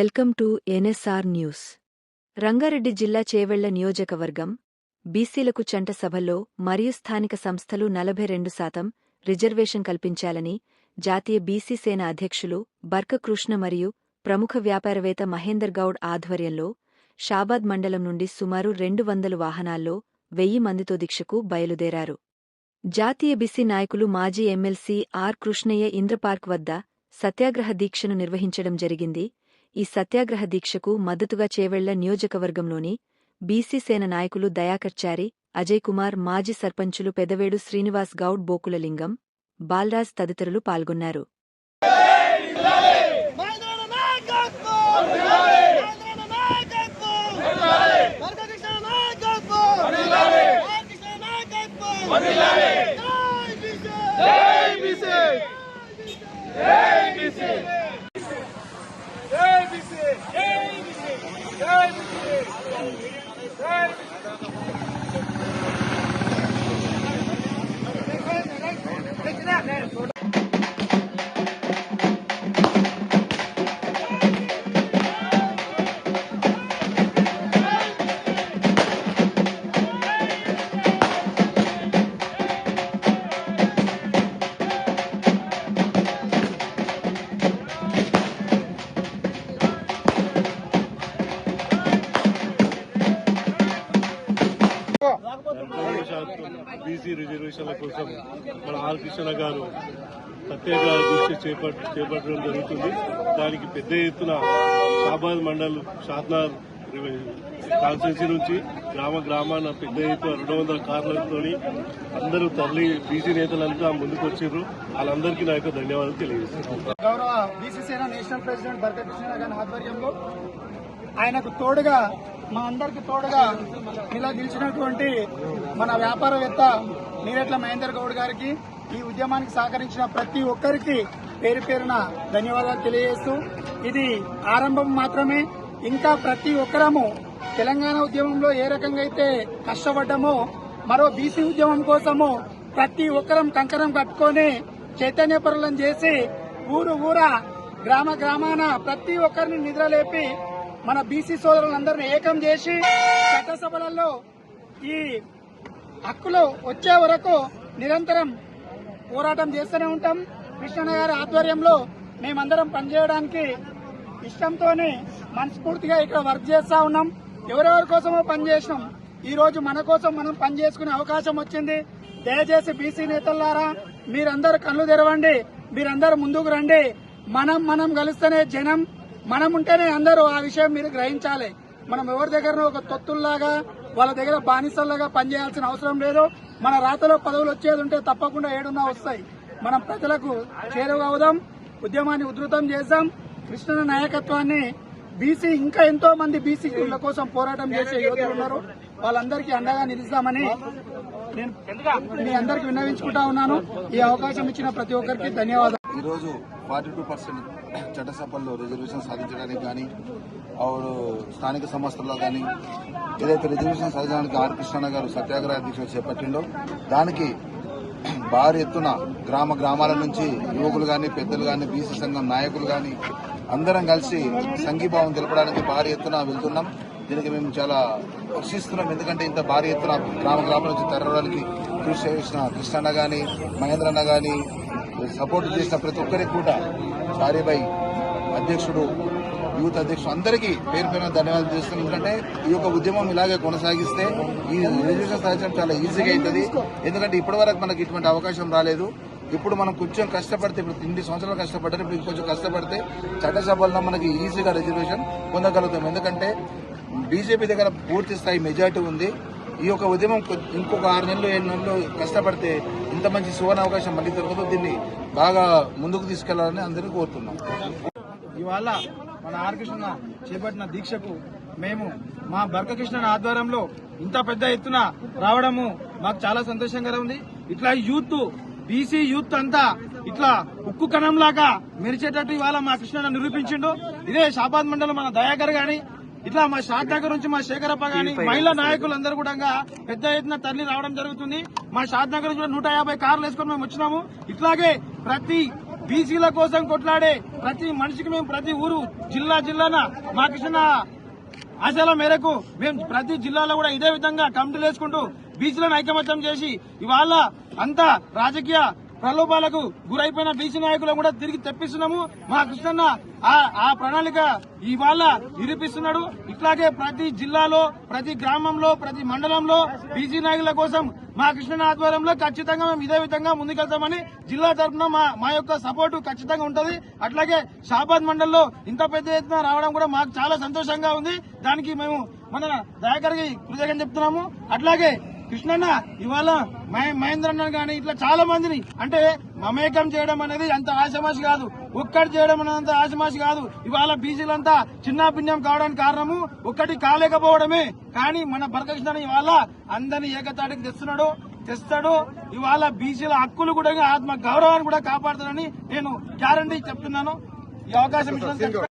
Welcome to NSR news. Rangareddy జిల్లా చేవెళ్ళ నియోజకవర్గం బీసీలకు చంట సభల్లో మరియు స్థానిక సంస్థలు నలభై రెండు శాతం రిజర్వేషన్ కల్పించాలని జాతీయ బీసీ సేన అధ్యక్షులు బర్కకృష్ణ మరియు ప్రముఖ వ్యాపారవేత్త మహేందర్ గౌడ్ ఆధ్వర్యంలో షాబాద్ మండలం నుండి సుమారు రెండు వందలు వాహనాల్లో వెయ్యి మందితో దీక్షకు బయలుదేరారు. జాతీయ బీసీ నాయకులు మాజీ ఎమ్మెల్సీ ఆర్ కృష్ణయ్య ఇంద్రపార్క్ వద్ద సత్యాగ్రహ దీక్షను నిర్వహించడం జరిగింది. ఈ సత్యాగ్రహ దీక్షకు మద్దతుగా చేవెళ్ళ నియోజకవర్గంలోని బీసీ సేన నాయకులు దయాకర్చారి అజయ్ కుమార్ మాజీ సర్పంచులు పెదవేడు శ్రీనివాస్ గౌడ్ బోకులలింగం బాల్రాజ్ తదితరులు పాల్గొన్నారు. మైదాన bizi! Ey bizi! Gel bizi! Gel bizi! BC రిజర్వేషన్ల కోసం మన ఆర్ కృష్ణ గారు ప్రత్యేక దృష్టి చేపట్ చేపట్టడం జరుగుతుంది. దానికి పెద్ద ఎత్తున షాబాద్ మండల్ షాద్నార్ కాన్స్టిట్యూన్సీ నుంచి గ్రామ గ్రామాన పెద్ద ఎత్తున రెండు వందల కార్లతో అందరూ తరలి బీసీ నేతలంతా ముందుకు వచ్చారు వాళ్ళందరికీ నా యొక్క ధన్యవాదాలు తెలియజేస్తున్నాను. గౌరవ BC Sena national president Krishna గారి ఆధ్వర్యంలో ఆయనకు తోడుగా మా అందరికి తోడుగా ఇలా నిలిచినటువంటి మన వ్యాపారవేత్త నీరెట్ల మహేందర్ గౌడ్ గారికి ఈ ఉద్యమానికి సహకరించిన ప్రతి ఒక్కరికి పేరు పేరున ధన్యవాదాలు తెలియజేస్తూ ఇది ఆరంభం మాత్రమే. ఇంకా ప్రతి ఒక్కరము తెలంగాణ ఉద్యమంలో ఏ రకంగా అయితే కష్టపడ్డామో మరో బీసీ ఉద్యమం కోసము ప్రతి ఒక్కరం కంకరం కట్టుకొని చైతన్యపరులను చేసి ఊరు ఊర గ్రామ గ్రామాన ప్రతి ఒక్కరిని నిద్రలేపి మన బీసీ సోదరులందరినీ ఏకం చేసి చట్టసభలలో ఈ హక్కులు వచ్చే వరకు నిరంతరం పోరాటం చేస్తూనే ఉంటాం. కృష్ణన్న గారి ఆధ్వర్యంలో మేమందరం పనిచేయడానికి ఇష్టంతోనే మనస్ఫూర్తిగా ఇక్కడ వర్క్ చేస్తా ఉన్నాం. ఎవరెవరి కోసమో పనిచేసినాం ఈ రోజు మన కోసం మనం పనిచేసుకునే అవకాశం వచ్చింది. దయచేసి బీసీ నేతలారా మీరందరూ కళ్ళు తెరవండి. మీరందరూ ముందుకు రండి. మనం మనం కలిస్తేనే జనం. మనం ఉంటేనే అందరూ ఆ విషయం మీరు గ్రహించాలి. మనం ఎవరి దగ్గర ఒక తొత్తుల్లాగా వాళ్ళ దగ్గర బానిసల్లాగా పనిచేయాల్సిన అవసరం లేదు. మన రాతలో పదవులు వచ్చేది ఉంటే తప్పకుండా ఏడున్నా వస్తాయి. మనం ప్రజలకు చేరువవుదాం ఉద్యమాన్ని ఉధృతం చేద్దాం కృష్ణ నాయకత్వాన్ని బీసీ ఇంకా ఎంతో మంది బీసీ కోసం పోరాటం చేసే యోధులు ఉన్నారు. వాళ్ళందరికీ అండగా నిలుస్తామని నేను మీ అందరికి విన్నవించుకుంటా ఉన్నాను. ఈ అవకాశం ఇచ్చిన ప్రతి ఒక్కరికి ధన్యవాదాలు. ఈరోజు ఫార్టీ టూ పర్సెంట్ చట్టసభల్లో రిజర్వేషన్ సాధించడానికి కానీ ఆవిడ స్థానిక సంస్థల్లో కానీ ఏదైతే రిజర్వేషన్ సాధించడానికి ఆర్ కృష్ణ గారు సత్యాగ్రహ దీక్ష చేపట్టిండో దానికి భారీ ఎత్తున గ్రామ గ్రామాల నుంచి యువకులు కానీ పెద్దలు కానీ బీసీ సంఘం నాయకులు కానీ అందరం కలిసి సంఘీభావం తెలపడానికి భారీ ఎత్తున వెళ్తున్నాం. దీనికి మేము చాలా హర్షిస్తున్నాం ఎందుకంటే ఇంత భారీ ఎత్తున గ్రామ గ్రామాల నుంచి తరవడానికి కృషి చేసిన కృష్ణన్న మహేంద్ర మహేంద్రన్న కానీ సపోర్ట్ చేసిన ప్రతి ఒక్కరికి కూడా సారీభాయ్ అధ్యక్షుడు యూత్ అధ్యక్షుడు అందరికీ పేరు పైన ధన్యవాదాలు చేస్తున్నాం ఎందుకంటే ఈ యొక్క ఉద్యమం ఇలాగే కొనసాగిస్తే ఈ రిజర్వేషన్ సాధించడం చాలా ఈజీగా అవుతుంది. ఎందుకంటే ఇప్పటివరకు మనకి ఇటువంటి అవకాశం రాలేదు. ఇప్పుడు మనం కొంచెం కష్టపడితే ఇప్పుడు ఇన్ని సంవత్సరాలు కష్టపడ్డారు ఇప్పుడు కొంచెం కష్టపడితే చట్టసభల్లో మనకి ఈజీగా రిజర్వేషన్ పొందగలుగుతాం. ఎందుకంటే బీజేపీ దగ్గర పూర్తి స్థాయి మెజార్టీ ఉంది. ఈ యొక్క ఉద్యమం ఇంకొక ఆరు నెలలు ఏడు నెలలు కష్టపడితే ఇంత మంచి సువర్ణ అవకాశం మళ్ళీ దొరకదు దీన్ని బాగా ముందుకు తీసుకెళ్ళాలని అందరినీ కోరుతున్నాం. ఇవాళ మన ఆర్కృష్ణ చేపట్టిన దీక్షకు మేము మా బర్కకృష్ణ ఆధ్వర్యంలో ఇంత పెద్ద ఎత్తున రావడము మాకు చాలా సంతోషంగా ఉంది. ఇట్లా యూత్ బీసీ యూత్ అంతా ఇట్లా ఉక్కు కణంలాగా మెరిచేటట్టు ఇవాళ మా కృష్ణ నిరూపించిండు. ఇదే షాబాద్ మండలం మన దయాకర్ గాని ఇట్లా మా షాద్ నగర్ నుంచి మా శేఖరప్ప గాని మహిళా నాయకులందరూ కూడా పెద్ద ఎత్తున తరలి రావడం జరుగుతుంది. మా షాద్ నగర్ నుంచి కూడా నూట యాభై కార్లు వేసుకొని మేము వచ్చినాము. ఇట్లాగే ప్రతి బీసీల కోసం కొట్లాడే ప్రతి మనిషికి మేము ప్రతి ఊరు జిల్లా జిల్లాన మా కృష్ణ ఆశల మేరకు మేము ప్రతి జిల్లాలో కూడా ఇదే విధంగా కమిటీలు వేసుకుంటూ బీసీలను ఐకమత్యం చేసి ఇవాళ అంతా రాజకీయ ప్రలోభాలకు గురైపోయిన బీసీ నాయకులను కూడా తిరిగి తెప్పిస్తున్నాము. మా కృష్ణన్న ఆ- ఆ ప్రణాళిక ఇవాళ నిరూపిస్తున్నాడు. ఇట్లాగే ప్రతి జిల్లాలో ప్రతి గ్రామంలో ప్రతి మండలంలో బీసీ నాయకుల కోసం మా కృష్ణ ఆధ్వర్యంలో ఖచ్చితంగా మేము ఇదే విధంగా ముందుకెళ్తామని జిల్లా తరఫున మా మా యొక్క సపోర్టు ఖచ్చితంగా ఉంటది. అట్లాగే షాబాద్ మండల్లో ఇంత పెద్ద ఎత్తున రావడం కూడా మాకు చాలా సంతోషంగా ఉంది. దానికి మేము మన దయాకర్కి కృతజ్ఞత చెప్తున్నాము. అట్లాగే కృష్ణన్న ఇవాళ మహేంద్రన్న మహేంద్ర ఇట్లా చాలా మందిని. అంటే మమేకం చేయడం అనేది అంత ఆశమాషి కాదు. ఒక్కటి చేయడం అనేది అంత ఆశమాషి కాదు. ఇవాళ బీసీలంతా చిన్న భిన్నం కావడానికి కారణము ఒక్కటి కాలేకపోవడమే. కానీ మన భరతకృష్ణ ఇవాళ అందరిని ఏకతాటికి తెస్తున్నాడు తెస్తాడు. ఇవాళ బీసీల హక్కులు కూడా ఆత్మ గౌరవాన్ని కూడా కాపాడుతాడని నేను గ్యారంటీ చెప్తున్నాను. ఈ అవకాశం